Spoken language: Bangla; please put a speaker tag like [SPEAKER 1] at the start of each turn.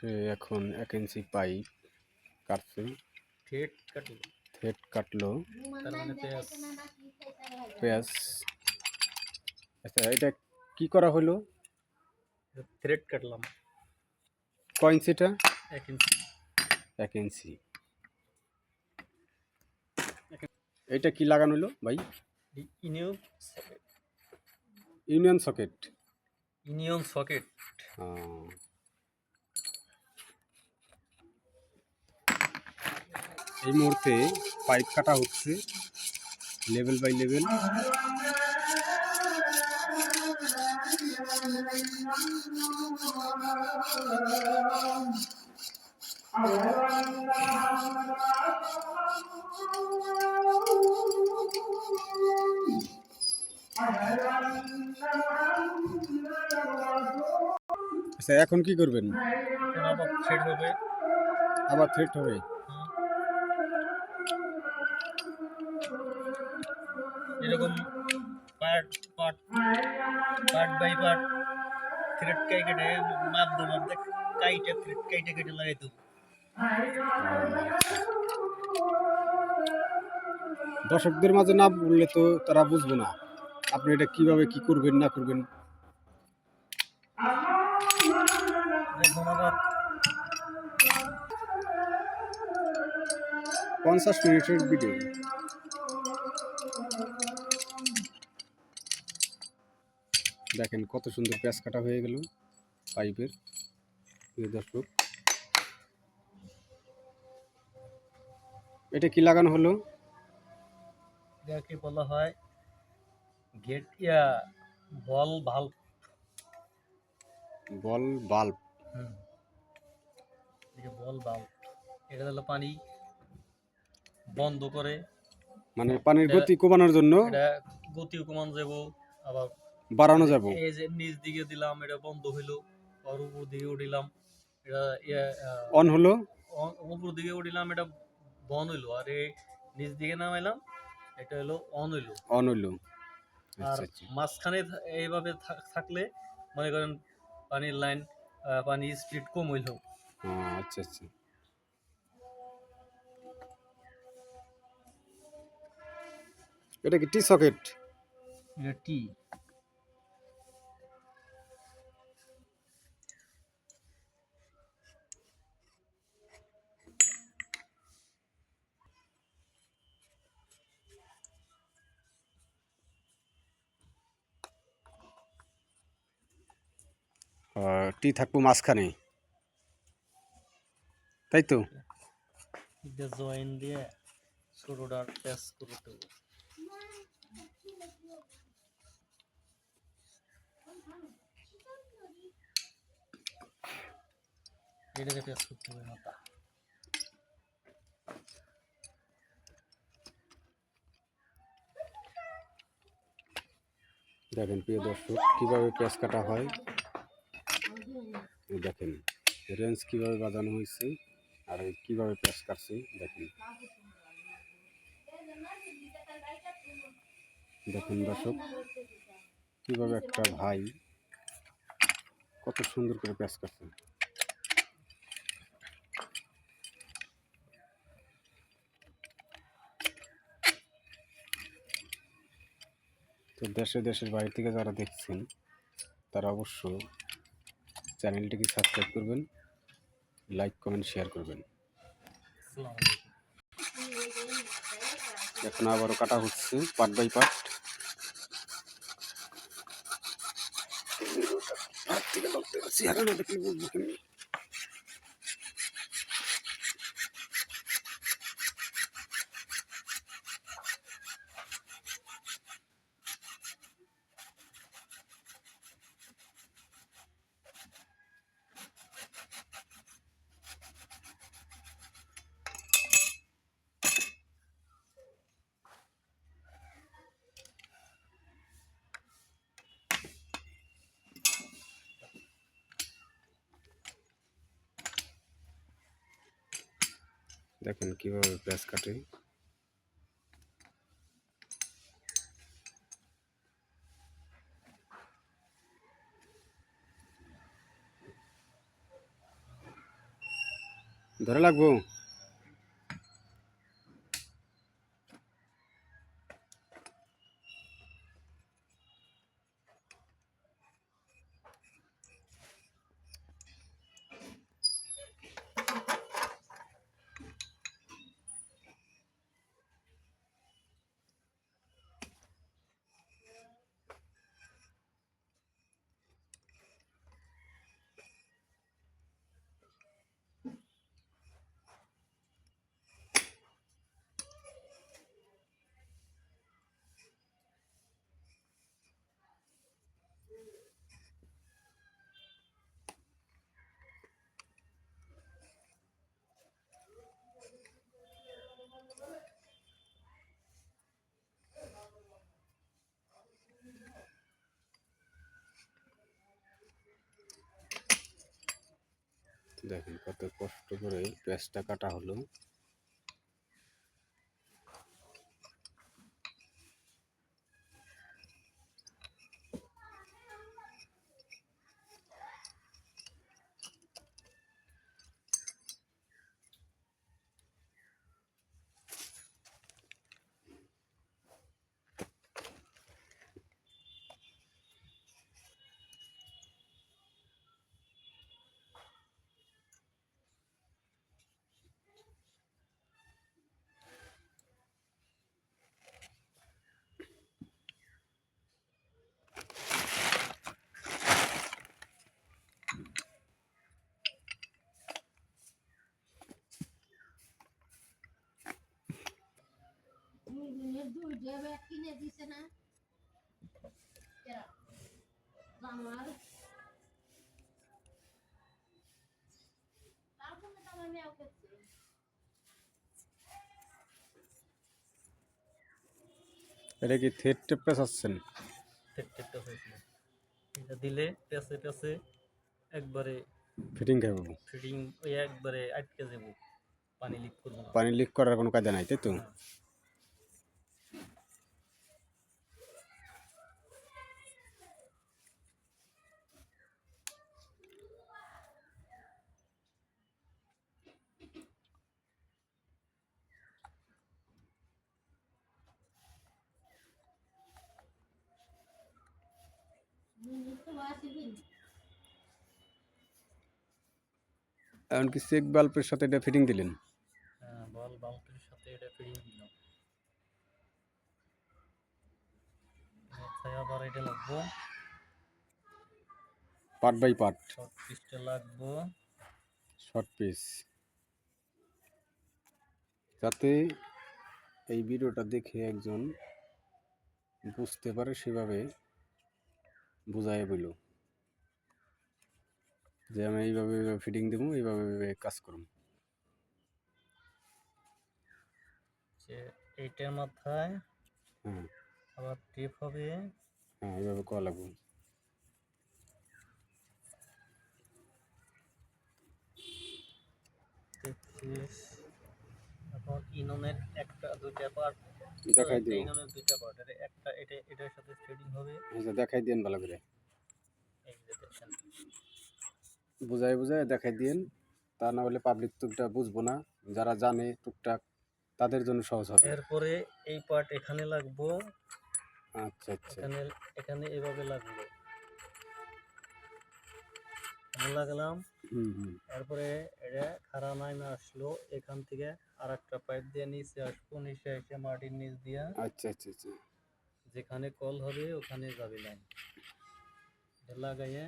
[SPEAKER 1] সে এখন এক ইঞ্চি পাইপ কাটছে।
[SPEAKER 2] থ্রেড কাটলো।
[SPEAKER 1] থ্রেড কাটলো।
[SPEAKER 2] মানে পেঁয়াজ।
[SPEAKER 1] আচ্ছা এটা কি করা হলো?
[SPEAKER 2] থ্রেড কাটলাম।
[SPEAKER 1] ক ইঞ্চিটা?
[SPEAKER 2] এক ইঞ্চি।
[SPEAKER 1] এক ইঞ্চি। এটা কি লাগানো হলো ভাই?
[SPEAKER 2] Union socket.
[SPEAKER 1] Union socket.
[SPEAKER 2] Union socket.
[SPEAKER 1] এই মুহূর্তে পাইপ কাটা হচ্ছে লেভেল বাই লেভেল আচ্ছা এখন কি করবেন?
[SPEAKER 2] আবার থ্রেড হবে।
[SPEAKER 1] আবার থ্রেট হবে?
[SPEAKER 2] এরকম part part part by part thread কাই কেটে মাপ দো মাপ দেখ কাইটা থ্রেড কাইটা কেটে লাগাই দেবো।
[SPEAKER 1] দর্শকদের মাঝে না বললে তো তারা বুঝব না। আপনি এটা কীভাবে কি করবেন না করবেন? পঞ্চাশ মিনিটের ভিডিও দেখেন কত সুন্দর পেঁয়াজ কাটা হয়ে গেল পাইপের। প্রিয় দর্শক। এটা কি লাগানো হলো?
[SPEAKER 2] যাকে বলা হয় গেট ইয়া বল ভাল্ব
[SPEAKER 1] বল বাল্ব।
[SPEAKER 2] এটা বল বাল্ব। এটা হলো পানি বন্ধ করে।
[SPEAKER 1] মানে পানির গতি কমানোর জন্য?
[SPEAKER 2] এটা গতিও কমান যাব আবার
[SPEAKER 1] বাড়ানো যাব।
[SPEAKER 2] এই যে নিচ দিকে দিলাম এটা বন্ধ হইল আর উপর দিকে উঠিলাম এটা ইয়া,
[SPEAKER 1] অন হলো?
[SPEAKER 2] উপর দিকে উঠিলাম এটা বন্ধ হইল আর এই নিচ দিকে নামাইলাম এটা হলো অন হইল।
[SPEAKER 1] অন হলো
[SPEAKER 2] আর
[SPEAKER 1] আচ্ছা। আচ্ছা
[SPEAKER 2] মাঝখানে এইভাবে থাক- থাকলে মনে করেন পানির লাইন পানির স্পিড কম হইল।
[SPEAKER 1] আচ্ছা আচ্ছা। এটা কি টি সকেট?
[SPEAKER 2] এটা টি।
[SPEAKER 1] টি থাকব মাঝখানে। তাই তো?
[SPEAKER 2] জয়েন দিয়ে এটাকে করতে হবে মাথা
[SPEAKER 1] দেখেন প্রিয় দর্শক কীভাবে পেঁয়াজ কাটা হয়? দেখেন, রেঞ্জ কীভাবে বাজানো হয়েছে আর কীভাবে পেঁয়াজ কাটছে দেখেন। দেখুন দর্শক, কীভাবে একটা ভাই কত সুন্দর করে পেঁয়াজ কাটছে তো দেশে দেশের বাইরে থেকে যারা দেখছেন, তারা অবশ্য চ্যানেলটিকে সাবস্ক্রাইব করবেন, লাইক, কমেন্ট, শেয়ার করবেন। এখন আবারও কাটা হচ্ছে পার্ট বাই পার্ট চেহারা না দেখলে দেখেন কীভাবে পেঁয়াজ কাটে। ধরে লাগবো? দেখেন কত কষ্ট করে প্যাঁচটা কাটা হলো
[SPEAKER 3] দুই দিনের দুই যাবে কিনে দিছে না কেরা? আমার তারপরে তো আমার মেয়েও খেচ্ছে।
[SPEAKER 1] এটা কি থেট টেপটা চাচ্ছেন
[SPEAKER 2] টেপ টেপটা হয়েছিল এটা দিলে পেঁচে পেঁচে একবারে
[SPEAKER 1] ফিটিং খাইব
[SPEAKER 2] ফিটিং ওই একবারে আটকে যাব পানি লিক করব না
[SPEAKER 1] পানি লিক করার কোনো কায়দা নাই তাই তো
[SPEAKER 2] হ্যাঁ।
[SPEAKER 3] জিনিস তো আসিবি না।
[SPEAKER 1] এমনকি চেক বাল্বের সাথে এটা ফিটিং দিলেন।
[SPEAKER 2] Ball
[SPEAKER 1] part by part
[SPEAKER 2] short পিসটা লাগবো।
[SPEAKER 1] শর্ট পিস যাতে এই ভিডিওটা দেখে একজন বুঝতে পারে সেভাবে বুঝাই বইল। যে আমি এইভাবে এইভাবে ফিটিং দেবো এইভাবে এইভাবে কাজ করুন
[SPEAKER 2] যে এইটার মাথায়
[SPEAKER 1] হ্যাঁ।
[SPEAKER 2] আবার টেপ হবে।
[SPEAKER 1] হ্যাঁ এইভাবে করা লাগবে।
[SPEAKER 2] এখন ইননের একটা দুইটা পার্ট
[SPEAKER 1] দেখাই দিও
[SPEAKER 2] ইননের দুইটা পার্ট একটা এটা এটার সাথে থ্রেডিং হবে।
[SPEAKER 1] আচ্ছা দেখাই দিন ভালো করে।
[SPEAKER 2] এই দেখেন।
[SPEAKER 1] বুঝাই বুঝাই দেখাই দিন তা না হলে পাবলিক টুকটা বুঝব না। যারা জানে টুকটাক তাদের জন্য সহজ হবে।
[SPEAKER 2] এরপরে এই পার্ট এখানে লাগবো।
[SPEAKER 1] আচ্ছা আচ্ছা।
[SPEAKER 2] এখানে এখানে এভাবে লাগলাম।
[SPEAKER 1] হুম হুম।
[SPEAKER 2] তারপরে এটা খাড়া নামে আসলো। এখান থেকে আর একটা পাইপ দিয়ে নিচে আসব। নিচে এসে মাটির নিচ দিয়া
[SPEAKER 1] আচ্ছা আচ্ছা আচ্ছা।
[SPEAKER 2] যেখানে কল হবে ওখানে যাবে লাইন লাগাইয়ে